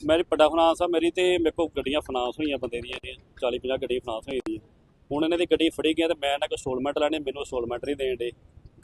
ਮੇਰੀ ਵੱਡਾ ਫਾਈਨਾਂਸ ਆ ਮੇਰੀ ਤੇ ਮੇਰੇ ਕੋਲ ਗੱਡੀਆਂ ਫਾਈਨਾਂਸ ਹੋਈਆਂ ਬੰਦੇ ਦੀਆਂ ਇਹਦੀਆਂ 40 50 ਗੱਡੀਆਂ ਫਾਈਨਾਂਸ ਹੋਈ ਦੀਆਂ। ਹੁਣ ਇਹਨਾਂ ਦੀ ਗੱਡੀ ਫੜੀ ਗਿਆ ਤੇ ਮੈਂ ਇਹਨਾਂ ਕੋਲ ਸਟੋਲਮੈਂਟ ਲੈਣੇ ਮੈਨੂੰ ਸਟੋਲਮੈਂਟ ਨਹੀਂ ਦੇਣ ਦੇ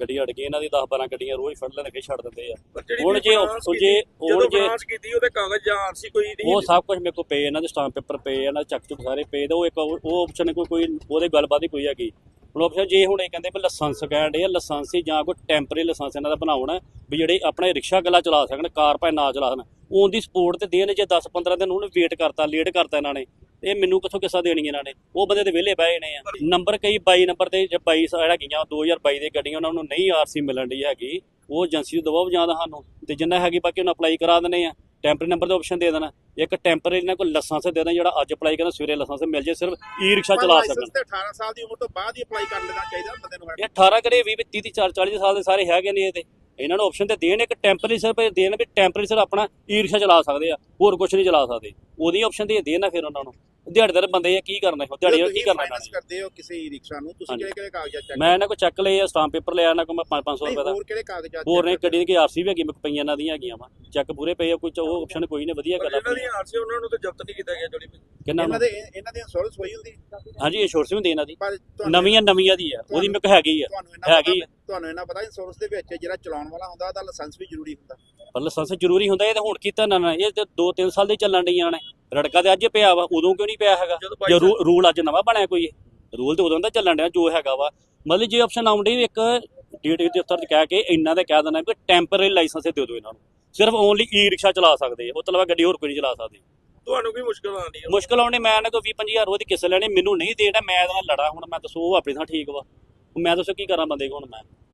ਗੱਡੀ ਅੜ ਗਈ ਇਹਨਾਂ ਦੀ 10 12 ਗੱਡੀਆਂ ਰੋਜ਼ ਫੜ ਲੈਣ ਕੇ ਛੱਡ ਦਿੰਦੇ ਆ। ਹੁਣ ਜੇ ਜੇ ਹੁਣ ਜਦੋਂ ਜੇ ਕੀਤੀ ਉਹਦੇ ਕਾਗਜ਼ ਜਾਂ ਆਰਸੀ ਕੋਈ ਨਹੀਂ ਉਹ ਸਭ ਕੁਝ ਮੇਰੇ ਕੋਲ ਪਏ ਇਹਨਾਂ ਦੇ ਸਟਾਂਪ ਪੇਪਰ ਪਏ ਇਹਨਾਂ ਦੇ ਚੱਕ ਚੁੱਕ ਸਾਰੇ ਪਏ ਤੇ ਉਹ ਇੱਕ ਉਹ ਆਪਸ਼ਨ ਕੋਈ ਕੋਈ ਉਹਦੇ ਗੱਲਬਾਤ ਹੀ ਕੋਈ ਹੈਗੀ। ਹੁਣ ਆਪਸ਼ਨ ਜੇ ਹੁਣ ਇਹ ਕਹਿੰਦੇ ਵੀ ਲਾਇਸੈਂਸ ਕਹਿਣ ਦੇ ਲਾਇਸੈਂਸ ਹੀ ਜਾਂ ਕੋਈ ਟੈਂਪਰੇਰੀ ਲਾਇਸੈਂਸ ਇਹਨਾਂ ਦਾ ਬਣਾਉਣਾ ਵੀ ਜਿਹੜੇ ਆਪਣੇ ਰਿਕਸ਼ਾ ਗੱਲਾ ਚਲਾ ਸਕਣ ਕਾਰ ਭਾਵੇਂ ਨਾ ਚਲਾ ਸਕਣ ਔਨ ਦੀ ਸਪੋਰਟ ਤੇ ਦੇਣ ਜੇ 10 15 ਦਿਨ ਉਹਨੂੰ ਵੇਟ ਕਰਤਾ ਲੇਟ ਕਰਤਾ ਇਹਨਾਂ ਨੇ ਇਹ ਮੈਨੂੰ ਕਿੱਥੋਂ ਕਿੱਸਾ ਦੇਣੀ ਇਹਨਾਂ ਨੇ? ਉਹ ਬੰਦੇ ਤੇ ਵਿਹਲੇ ਬਹਿ ਨੇ ਆ। ਨੰਬਰ ਕਈ 22 ਨੰਬਰ ਤੇ ਜੇ 22 ਜਿਹੜਾ ਗਈਆਂ 2022 ਦੇ ਗੱਡੀਆਂ ਉਹਨਾਂ ਨੂੰ ਨਹੀਂ ਆਰਸੀ ਮਿਲਣ ਦੀ ਹੈਗੀ। ਉਹ ਏਜੰਸੀ ਤੋਂ ਦਬਾਅ ਜਾਂਦਾ ਸਾਨੂੰ ਤੇ ਜਿੰਨਾ ਹੈਗੀ ਬਾਕੀ ਉਹਨੂੰ ਅਪਲਾਈ ਕਰਾ ਦਿੰਦੇ ਆ। ਟੈਂਪਰੇਰੀ ਨੰਬਰ ਦਾ ਆਪਸ਼ਨ ਦੇ ਦੇਣਾ। ਇੱਕ ਟੈਂਪਰੇਰੀ ਇਹਨਾਂ ਕੋਲ ਲਾਇਸੈਂਸ ਦੇ ਦੇਣਾ ਜਿਹੜਾ ਅੱਜ ਅਪਲਾਈ ਕਰਨਾ ਸਵੇਰੇ ਲਾਇਸੈਂਸ ਮਿਲ ਜੇ ਸਿਰਫ ਈ ਰਿਕਸ਼ਾ ਚਲਾ ਸਕਣ। ਲਾਇਸੈਂਸ ਤੇ 18 ਸਾਲ ਦੀ ਉਮਰ ਤੋਂ ਬਾਅਦ ਹੀ ਅਪਲਾਈ ਕਰ ਲੈਣਾ ਚਾਹੀਦਾ ਬੰਦੇ ਨੂੰ। ਇਹ 18 ਕਰੇ 20 30 30 40 40 ਸਾਲ ਦੇ ਸਾਰੇ ਹੈਗੇ ਨੇ ਇਹ ਤੇ। ਇਹਨਾਂ ਨੂੰ ਆਪਸ਼ਨ ਤੇ ਦੇਣ ਇੱਕ ਟੈਂਪਰੇਰੀ ਇਹ ਦੇਣ ਵੀ ਟੈਂਪਰੇਰੀ ਸਿਰ ਆਪਣਾ ਈ ਰਿਕਸ਼ਾ ਚਲਾ ਸਕਦੇ ਆ ਹੋਰ ਕੁਝ ਨਹੀਂ ਚਲਾ ਸਕਦੇ। ਉਹਦੀ ਆਪਸ਼ਨ ਤੇ ਦੇਣ ਨਾ ਫਿਰ ਉਹਨਾਂ ਨੂੰ। ਦਿਹਾੜੀਦਾਰ ਬੰਦੇ ਆ ਕੀ ਕਰਨਾ ਹੈ ਦਿਹਾੜੀ ਕੀ ਕਰਨਾ ਨੇ ਕਰਦੇ ਹੋ ਕਿਸੇ ਈ ਰਿਕਸ਼ਾ ਨੂੰ? ਤੁਸੀਂ। ਕਿਹੜੇ ਕਿਹੜੇ ਕਾਗਜ਼ਾਤ ਚੈੱਕ ਮੈਂ ਇਹਨਾਂ ਕੋਲ ਚੱਕ ਲਏ ਆ ਸਟਾਂਪ ਪੇਪਰ ਲਿਆ ਇਹਨਾਂ ਕੋਲ ਮੈਂ 5 500 ਨਹੀਂ ਰੁਪਏ ਦਾ। ਹੋਰ ਕਿਹੜੇ ਕਾਗਜ਼ਾਤ ਹੋਰ ਨੇ ਗੱਡੀ ਦੀ ਆਰਸੀ ਵੀ ਹੈਗੀ ਮੇਰੇ ਪਈਆਂ ਇਹਨਾਂ ਦੀਆਂ ਹੈਗੀਆਂ ਵਾ। ਚੈੱਕ ਪੂਰੇ ਪਏ ਆ ਕੋਈ ਉਹ ਆਪਸ਼ਨ ਕੋਈ ਨਹੀਂ ਵਧੀਆ ਗੱਲ ਇਹਨਾਂ ਆ ਦੀ ਆਰਸੀ ਉਹਨਾਂ ਨੂੰ ਤਾਂ ਜ਼ਬਤ ਨਹੀਂ ਕੀਤਾ ਗਿਆ ਜਿਹੜੀ ਕਿੰਨਾ ਇਹਨਾਂ ਦੇ ਇਹਨਾਂ ਦੀ ਇੰਸ਼ੋਰੈਂਸ ਹੋਈ ਹੁੰਦੀ। ਹਾਂਜੀ ਇਹ ਛੋਟ ਸੀ ਹੁੰਦੀ ਇਹਨਾਂ ਦੀ। ਨਵੀਆਂ ਨਵੀਆਂ ਦੀ ਆ ਉਹਦੀ ਮੇਰੇ ਕੋਲ ਹੈਗੀ ਆ। ਹੈਗੀ ਤੁਹਾਨੂੰ ਇਹਨਾਂ ਪਤਾ ਇੰਸ਼ੋਰੈਂਸ ਦੇ ਵਿੱਚ ਜਿਹੜਾ ਚਲਾਉਣ ਵਾਲਾ ਹੁੰਦਾ ਉਹਦਾ ਲਾਇਸੈਂਸ ਵੀ ਜ਼ਰੂਰੀ ਹੁੰਦਾ। ਪਰ ਲਾਇਸੈਂਸ ਜ਼ਰੂਰੀ ਹੁੰਦਾ ਇਹ ਤਾਂ ਹੁਣ ਕੀਤਾ ਨਾ ਨਾ ਇਹ ਤੇ 2-3 ਸਾਲ ਦੇ ਚੱਲਣ ਡੀਆਂ ਨੇ। ਰੜਕਾ ਤੇ ਅੱਜ ਪਿਆ ਵਾ ਉਦੋਂ ਕਿਉਂ ਨਹੀਂ ਪਿਆ ਹੈਗਾ? ਜੇ 22 ਰੂਲ ਅੱਜ ਨਵਾਂ ਬਣਿਆ ਕੋਈ ਰੂਲ ਤੇ ਉਦੋਂ ਦਾ ਚੱਲਣ ਡਿਆ ਜੋ ਹੈਗਾ ਵਾ। ਮਤਲਬ ਜੇ ਆਪਸ਼ਨ ਆਉਂਦੀ ਇੱਕ ਡੇਟ ਦੇ ਉੱਤਰ ਕਹਿ ਕੇ ਇੰਨਾ ਦਾ ਕਹਿ ਦੇਣਾ ਵੀ ਟੈਂਪਰੇਰੀ ਲਾਇਸੈਂਸ ਦੇ ਦਿਓ ਇਹਨਾਂ ਨੂੰ। ਸਿਰਫ ਓਨਲੀ ਈ ਰਿਕਸ਼ਾ ਚਲਾ ਸਕਦੇ ਆ ਉਹ ਤੋਂ ਇਲਾਵਾ ਗੱਡੀ ਹੋਰ ਕੋਈ ਨਹੀਂ ਚਲਾ ਸਕਦੀ। ਤੁਹਾਨੂੰ ਕੀ ਮੁਸ਼ਕਲ ਆਉਂਦੀ ਹੈ ਮੁਸ਼ਕਲ ਆਉਣੀ ਮੈਂ ਇਹਨਾਂ ਕੋਲ 20 25000 ਰੁਪਏ ਦੀ ਕਿਸ ਲੈਣੀ ਮੈਨੂੰ ਨਹੀਂ ਦੇਣਾ ਮੈਂ ਇਹਦੇ ਨਾਲ ਲੜਾ ਹੁਣ ਮੈਂ ਦੱਸੋ ਉਹ ਆਪਣੀ ਥਾਂ ਠੀਕ ਵਾ। ਮੈਂ ਦੱਸੋ ਕੀ ਕਰਾਂ ਬੰਦੇ ਕੋਲ ਹੁਣ ਮੈਂ।